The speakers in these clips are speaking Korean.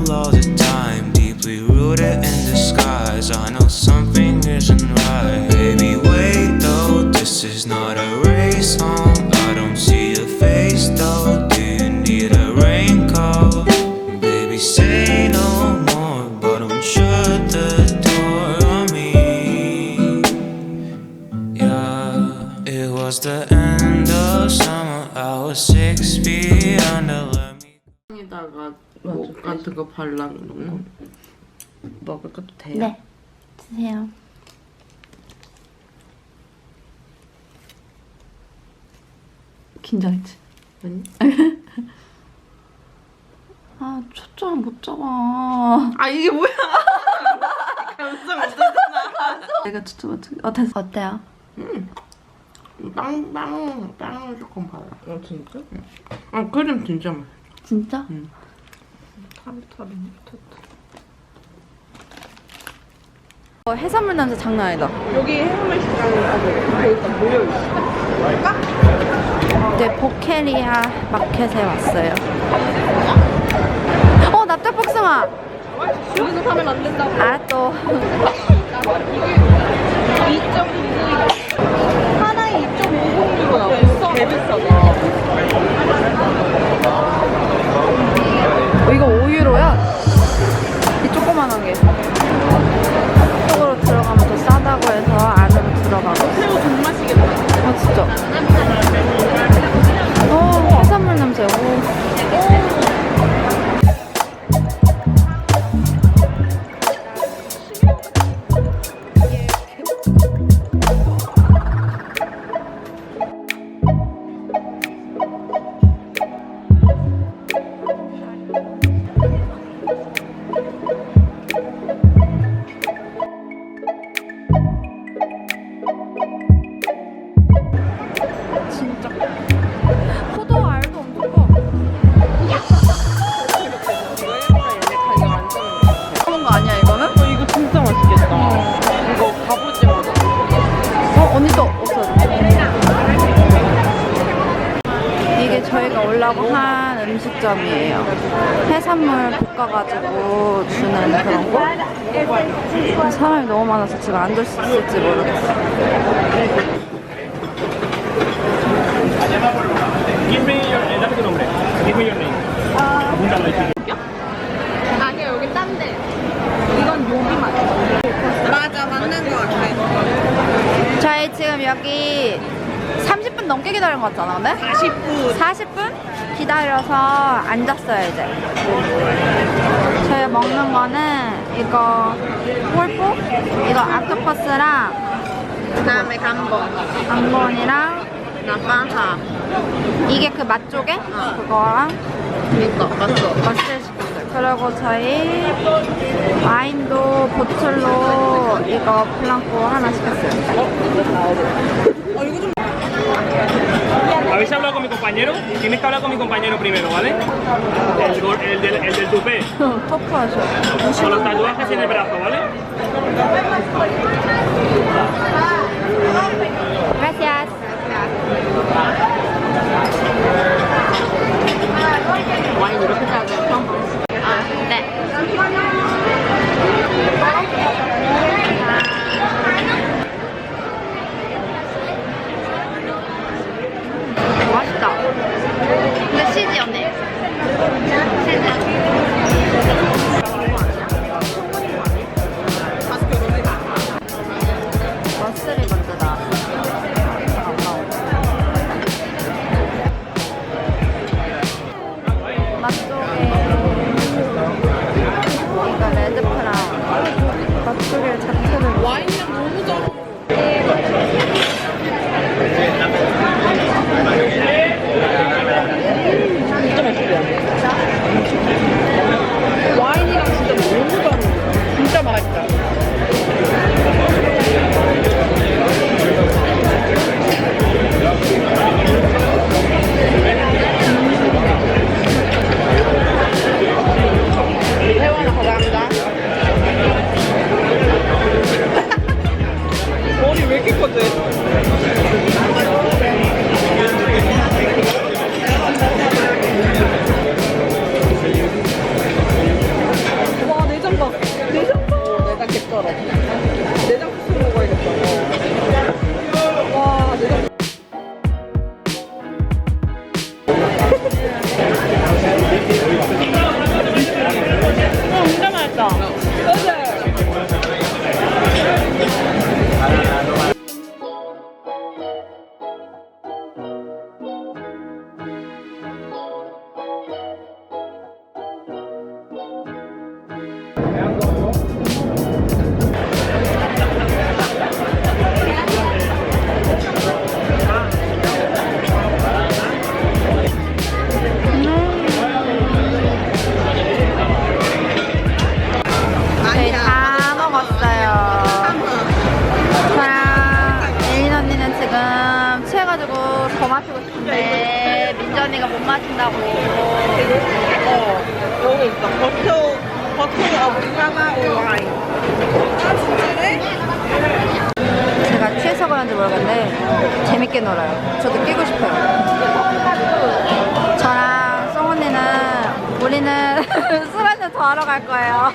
Sentimental all the time. Deeply rooted in disguise. I know something isn't right. Baby, wait though. This is not a race home. I don't see your face though. Do you need a raincoat? Baby, say no more, but don't shut the door on me. Yeah, it was the end of summer. I was six feet under. Let me. 에다가 뭐 같은 거 발라놓는 거 먹을 것도 돼요? 네. 드세요. 긴장했지? 아니? 아, 초점 못 잡아. 아 이게 뭐야? 감성. 내가 초점 맞추 어, 됐어. 어때요? 빵빵 빵을 조금 발라. 어 진짜? 응. 아 크림 진짜 맛. 진짜? 타 르타르 미쳤다. 어, 해산물 냄새 장난 아니다. 여기 해물 식당이 아주 거기다 모여 있어. 네, 보케리아 마켓에 왔어요. 어, 납작복숭아! 여기서 사면 안 된다고. 아, 또. 2.5 하나에 2.5유로야. 개 비싸다. 이거 5유로야? 이 조그만한 게. 볶아가지고 주는 그런 거. 사람이 너무 많아서 지금 앉을 수 있을지 모르겠어요. Give me your, dame tu nombre. Give me your name. Apúntalo ahí. 아니야 여기 딴데. 이건 맛. 맞아 맞는 거 같아. 저희 지금 여기 30분 넘게 기다린 것 같잖아, 근데? 40분. 40분 기다려서 앉았어요, 이제. 저희 먹는 거는 이거 폴포? 이거 아크퍼스랑 그다음에 감본. 안본이랑 나빠하. 이게 그 맛조개? 그거랑 그니까 맞어. 맛을 시켰어요. 그리고 저희 와인도 보틀로 이거 블랑코 하나 시켰어요. ¿Habéis hablado con mi compañero? Tienes que hablar con mi compañero primero, ¿vale? El, del, el del tupé. Con los tatuajes en el brazo, ¿vale? Gracias. Why you look at that? 하러 갈 거예요.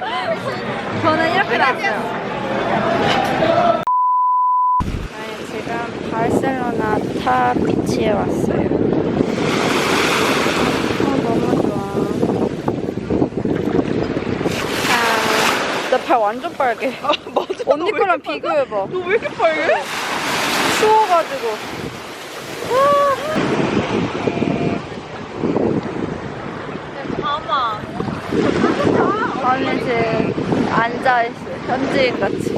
저는 이렇게 나왔어요. 저희 지금 바르셀로나 타 비치에 왔어요. 어, 너무 좋아. 아, 나발 완전 빨개. 언니 거랑 비교해봐. 너 왜 이렇게 빨개? 추워가지고. 언니 지금 앉아있어. 현지인 같이.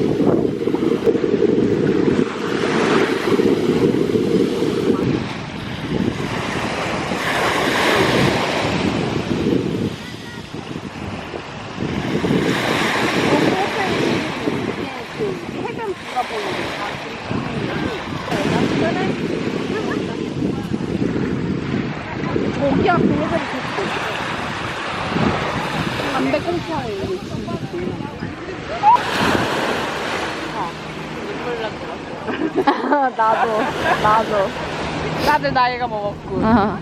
고기야 그거들이 좋고. 담배 꽁초하고 이거 나도 다들 나이가 먹었고. 어.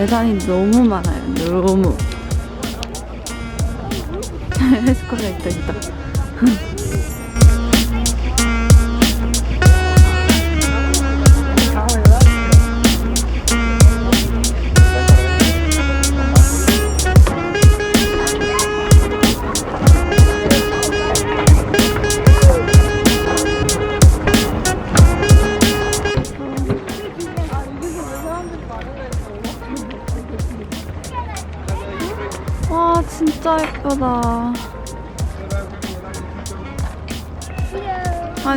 계단이 너무 많아요. 너무. 에스컬레이터 있다.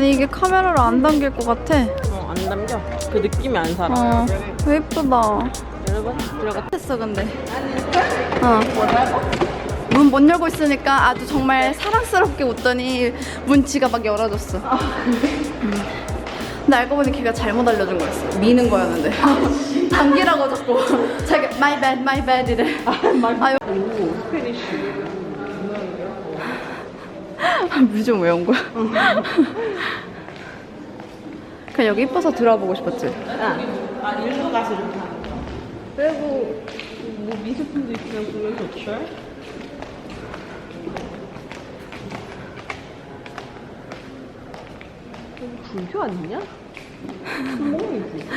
아니 이게 카메라로 안 담길 것 같아. 어, 안 담겨. 그 느낌이 안 살아. 어 예쁘다. 여러분, 들어가. 했어 근데. 어. 문 못 열고 있으니까 아주 정말 사랑스럽게 웃더니 문치가 막 열어졌어. 음. 근데 알고 보니 걔가 잘못 알려준 거였어. 미는 거였는데. 감기라고 자꾸 자기 my bad, my bad 이래. 아유. 오, 스페니쉬. 뮤좀 외운 거야? 그냥 여기 이뻐서 들어보고 싶었지. 아, 아, 일로 가서 이렇게 하는 거. 그리고 뭐 미술품도 있으면 보면 좋죠? 불교 아니냐? 구멍이지.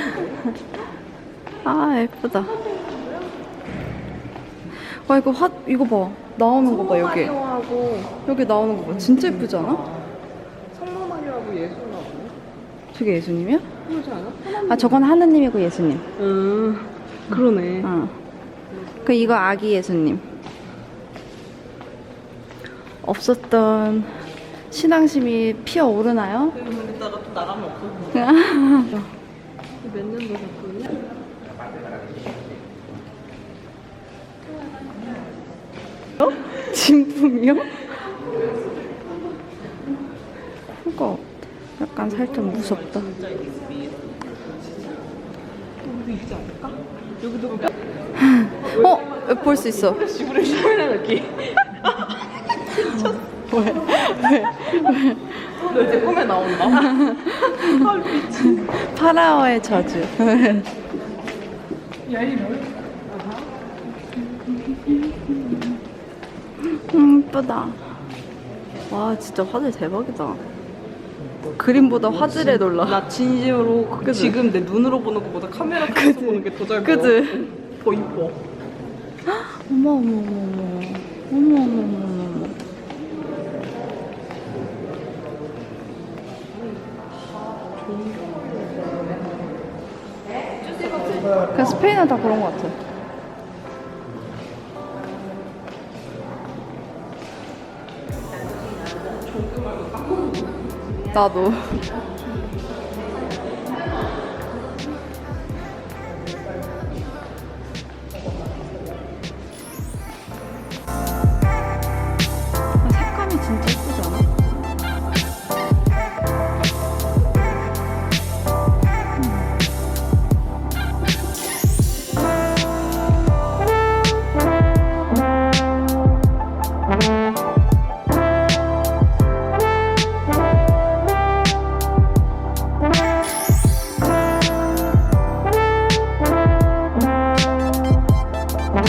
아 예쁘다. 와 이거 화 이거 봐 나오는 거 봐 여기 하고 여기 나오는 거 봐 진짜 예쁘지 않아? 성모 마리아하고 예수 나오네. 저게 예수님이야? 그러지 않아? 아 저건 하느님이고 예수님. 음, 그러네. 어. 그 이거 아기 예수님. 없었던 신앙심이 피어오르나요? 이따가 또 나가면 없어져. 몇 년도 됐거든요? 진품이요? 그거 약간 살짝 무섭다. 여기도 어? 볼 수 있어. 지구를 시원한 느낌. 너 이제 꿈에 나온다. 아 미친. 파라오의 저주. 음, 이 쁘다. 와, 진짜 화질 대박이다. 그림보다 화질에 놀라. 나 진심으로 그 그치? 지금 내 눈으로 보는 것보다 카메라 켜서 보는 게 더 잘 보여. 그지? 더 이뻐. 어머, 어머, 어머, 어머. 어머, 어머, 어머, 어머. 그냥 스페인은 다 그런 것 같아. 나도.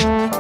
어,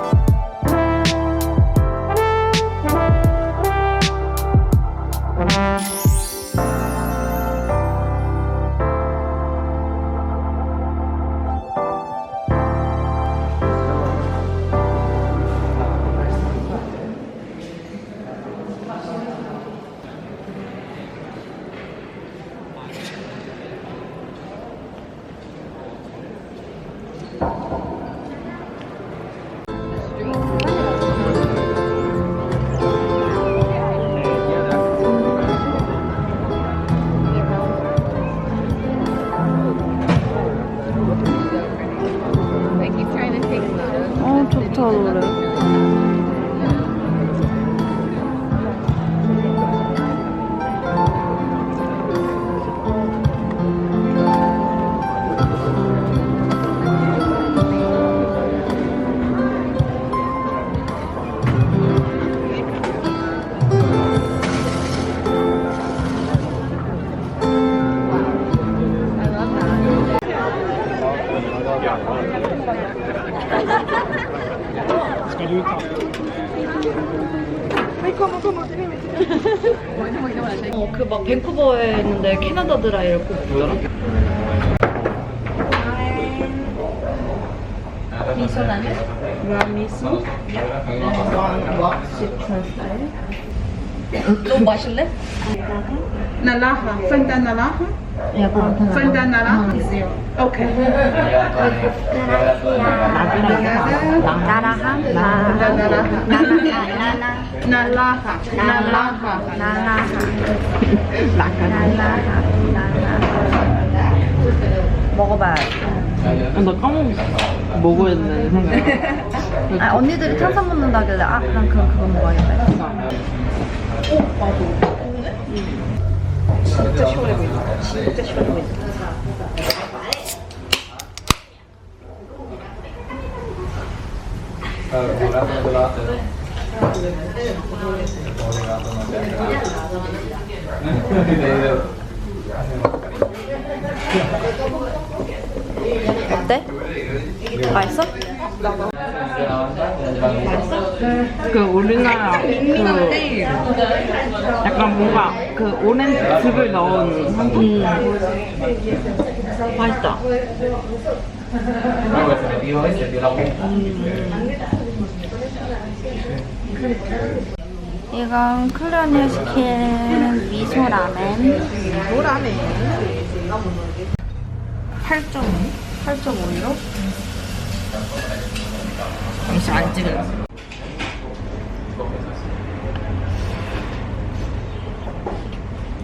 너 마실래? Naranja, Fanta naranja. Fanta naranja. Ok. 나라함, 나, Naranja. 나나, 나나, Naranja. 먹어봐. 나 까먹었어. 먹어야 되는 생각. 아, 언니들이 탄산 먹는다길래 아, 난 그럼 그거 먹어야겠다. 했어. 진짜 시원해 보인다. 진짜 시원해 보인다. 어때? 맛있어? 그 우리나라 그 약간 뭔가 그 오렌지 즙을 넣은 상품. 맛있다. 이건 클런이 시킨 미소 라멘. 8.5? 8.5유로? 잠시 안 찍을래.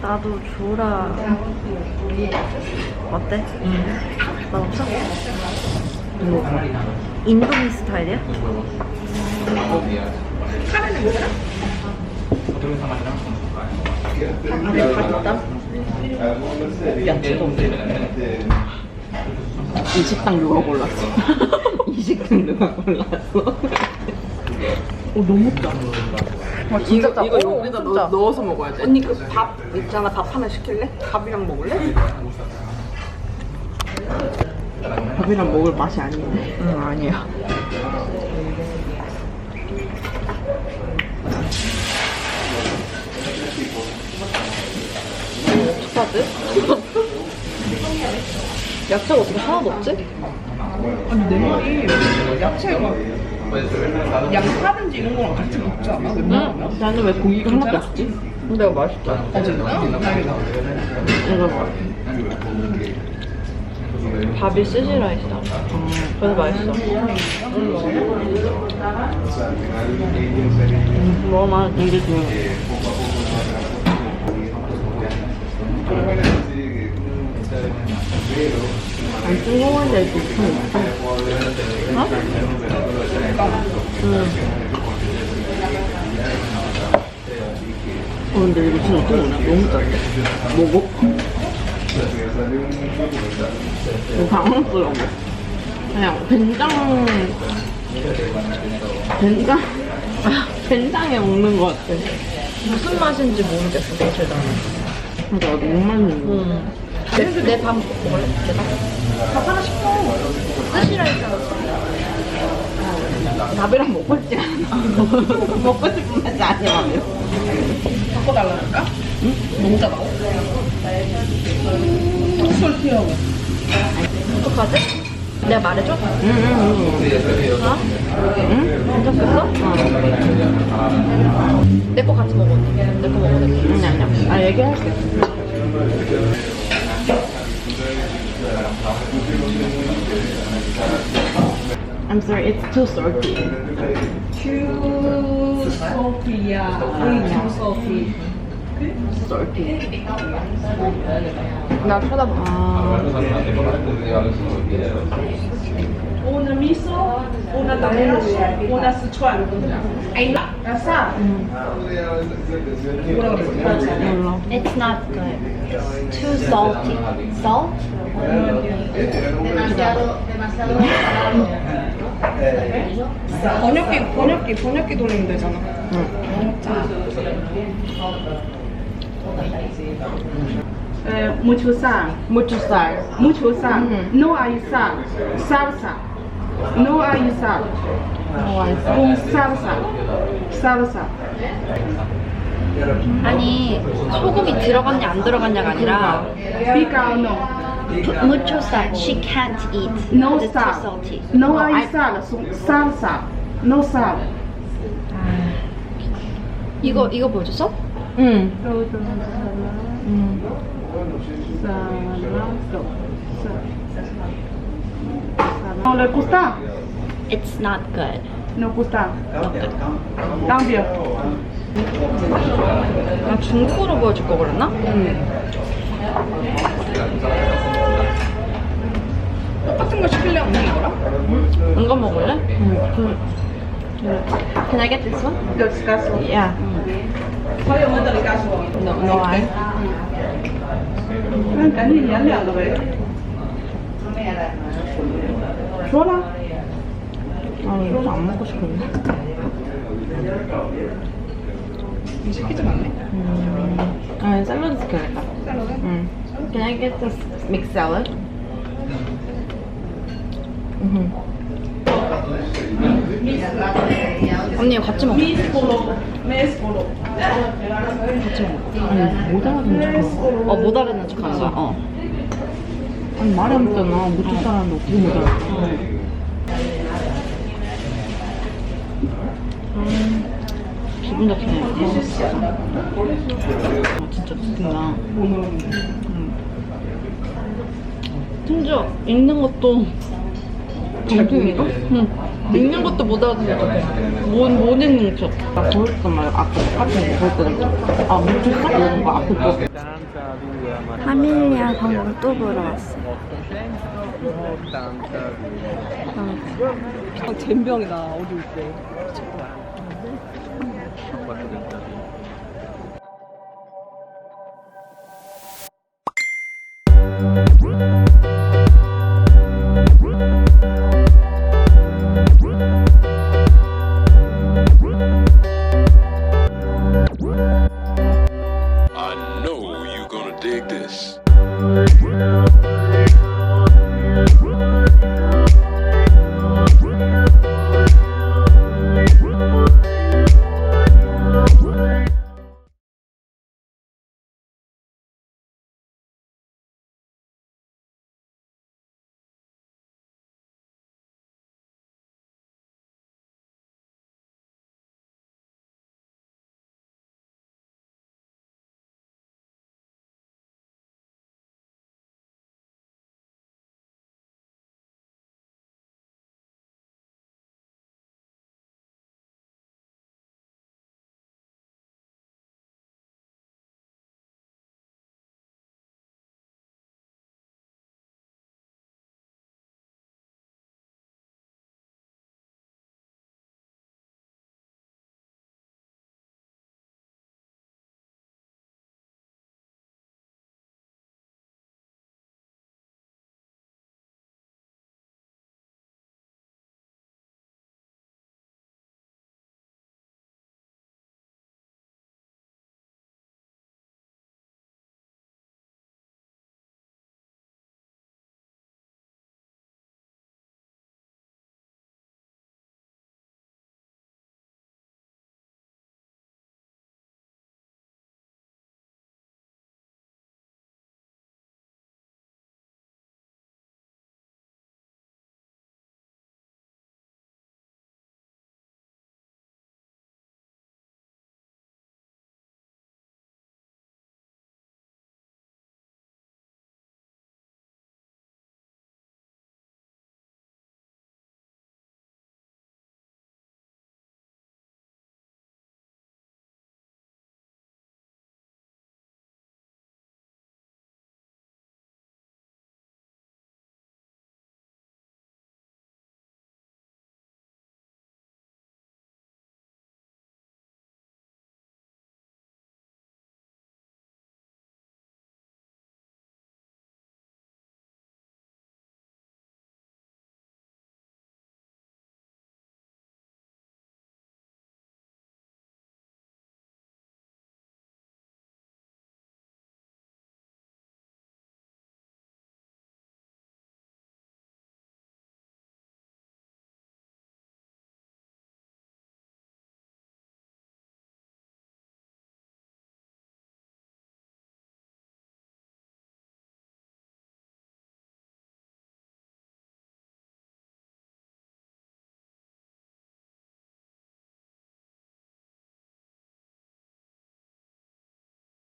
나도 줘라. 어때? 맛 없어? 인도미 스타일이야? 야채도 없네. 이 식당 누가 골랐어? 이 식당 누가 골랐어? 와 진짜 짜. 이거 여기다 넣, 넣어서 먹어야 돼. 언니 그 밥 있잖아. 밥 하나 시킬래? 밥이랑 먹을래? 밥이랑 먹을 맛이 아니네. 응 아니야. 어떡하지? 야채가 어떻게 하나도 없지? 아니 내 말이 야채가 양파든지 이런 거랑 같이 먹지 않아? 응? 나는 왜 고기가 하나도 없지? 근데 맛있다. 아 진짜? 이거 봐. 밥이 스시라이스다. 그래서 맛있어. 음, 맛있어. 이게 좀. 안좀 있어. 어? 응. 어, 근데 이거 진짜 먹냐? 너무 짜네. 먹어? 너무 당황스러워. 그냥 된장, 된장, 된장에 먹는 것 같아. 무슨 맛인지 모르겠어, 사실 나는. 근데 나도 너무 맛 있는 거. 내밥 먹을래? 밥 하나 시켜. 스시라 했잖아. 밥이랑 먹고 싶지 않아. 먹고 싶은 맛이 아니야. 바꿔달라니까? 응? 너무 짜다고? 술 튀어. 어떡하지? 내가 말해줘? 응, 응, 응. 어? 응? 괜찮겠어? 어. 내거 같이 먹어. 내거 먹어. 아니, 아니야. 아, 얘기할게. I'm sorry, it's too salty. Too salty, yeah. Way too salty. salty. 나 쳐다봐. 아, Una miso, una tamera, una Sichuan. Ay, no. Asa. 몰라. It's not good. It's too salty. Salt? 번역기, 번역기, 번역기 돌리면 되잖아. Eh, mucho sal. Mucho sal. Mucho sal. No hay sal. Salsa. No hay sal. No hay Un salsa. Salsa. 아니 소금이 들어갔냐 안 들어갔냐가 아니라 Pica o no. mucho sal. She can't eat. No It's too sal. salty. No hay sal. son Salsa. No sal. 이거 이거 보여줬어? 응. No le gusta? It's not good. No gusta. Not good. Cambio. 난 중국어로 보여줄 거 그랬나? 응. 똑같은 거 시킬래 언니 이거랑? 이거 먹을래? 응. Can I get this one? Los casos. Yeah. No, no, I. Canilla, le hago ver. No me hará. 了。 아, 이거 안 먹고 싶은데. 시키지 말래. 음. 아, 샐러드 시켜야겠다. 샐러드? 응. Can I get this mixed salad? 음. 언니 같이 Polo. Miss Polo. 아니, 못 알아듣는 척. 어, 못 알아듣는 척 하는 거야. 어. 아니, 말이 안 되잖아. 못줄 사람도 어떻게 못. 음, 기분 좋네. 아, 진짜. 음. 심지어 읽는 것도 잘 읽어? 응. 읽는 것도 못 알아듣는 척. 못, 못 읽는 척. 나. 아까 똑같은 거볼 때는. 아, 못 줬어? 이러는 거 앞에 거. 파밀리아 방으로 또 보러 왔어. 아, 잼병이다, 어디 올 때.